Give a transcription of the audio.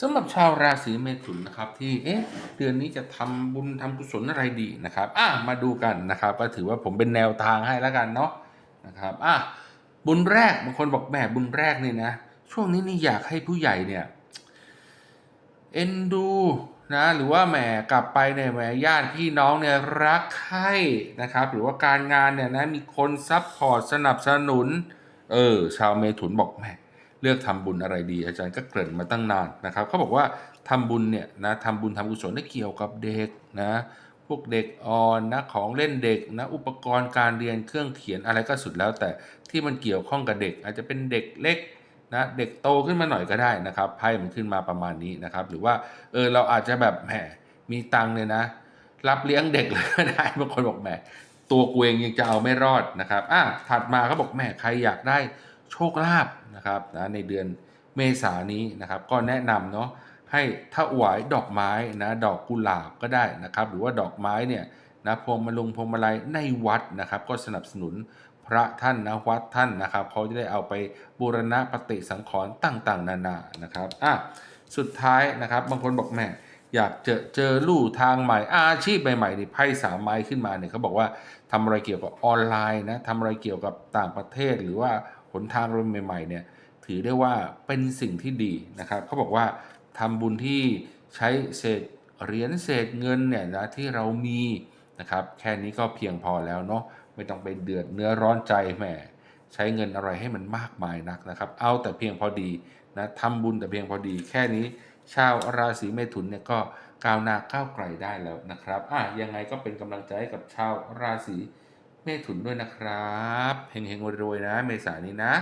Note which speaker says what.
Speaker 1: สำหรับชาวราศีเมถุนนะครับที่เอ๊ะเดือนนี้จะทำบุญทำกุศลอะไรดีนะครับอะมาดูกันนะครับก็ถือว่าผมเป็นแนวทางให้แล้วกันเนาะนะครับอะบุญแรกบางคนบอกแหมบุญแรกนี่นะช่วงนี้นี่อยากให้ผู้ใหญ่เนี่ยเอ็นดูนะหรือว่าแหมกลับไปเนี่ยแหมญาติพี่น้องเนี่ยรักใคร่นะครับ หรือว่าการงานเนี่ยนะมีคนซัพพอร์ตสนับสนุนเออชาวเมถุนบอกแหม เลือกทำบุญอะไรดี อาจารย์ก็เกริ่นมาตั้งนานนะครับเขาบอกว่าทำบุญเนี่ยนะทำบุญทำกุศลได้เกี่ยวกับเด็กนะพวกเด็กอ่อนนะของเล่นเด็กนะอุปกรณ์การเรียนเครื่องเขียนอะไรก็สุดแล้ว แต่ที่มันเกี่ยวข้องกับเด็ก อาจจะเป็นเด็กเล็กนะเด็กโตขึ้นมาหน่อยก็ได้นะครับไพ่มันขึ้นมาประมาณนี้นะครับ หรือว่าเออเราอาจจะแบบแหมมีตังเนี่ยนะ รับเลี้ยงเด็กเลยก็ได้บางคนบอกแหมตัวกูเองยังจะเอาไม่รอดนะครับอะถัดมาเขาบอกแหมใครอยากได้ โชคลาภนะครับนะในเดือนเมษานี้นะครับ ก็แนะนำเนาะให้ถวายดอกไม้นะดอกกุหลาบก็ได้นะครับ หรือว่าดอกไม้เนี่ยนะพวงมาลุงพวงมาลัยในวัดนะครับ ก็สนับสนุนพระท่านนะวัดท่านนะครับเขาจะได้เอาไปบูรณะปฏิสังขรณ์ต่างๆ นานานะครับอะสุดท้ายนะครับบางคนบอกแม่อยากเจอเจอลู่ทางใหม่อาชีพใหม่ๆนี่ไพ่สามไม้ขึ้นมาเนี่ยเขาบอกว่าทำอะไรเกี่ยวกับออนไลน์นะทำอะไรเกี่ยวกับต่างประเทศหรือว่า หนทางใหม่ๆเนี่ยถือได้ว่าเป็นสิ่งที่ดีนะครับเขาบอกว่าทำบุญที่ใช้เศษเหรียญเศษเงินเนี่ยนะที่เรามีนะครับแค่นี้ก็เพียงพอแล้วเนาะไม่ต้องไปเดือดเนื้อร้อนใจแหมใช้เงินอะไรให้มันมากมายนักนะครับ เอาแต่เพียงพอดีนะทำบุญแต่เพียงพอดีแค่นี้ ชาวราศีเมถุนเนี่ยก็ก้าวหน้าก้าวไกลได้แล้วนะครับอะยังไงก็เป็นกำลังใจให้กับชาวราศี เมถุนด้วยนะครับเฮงๆรวยๆนะ เมษายนนี้นะ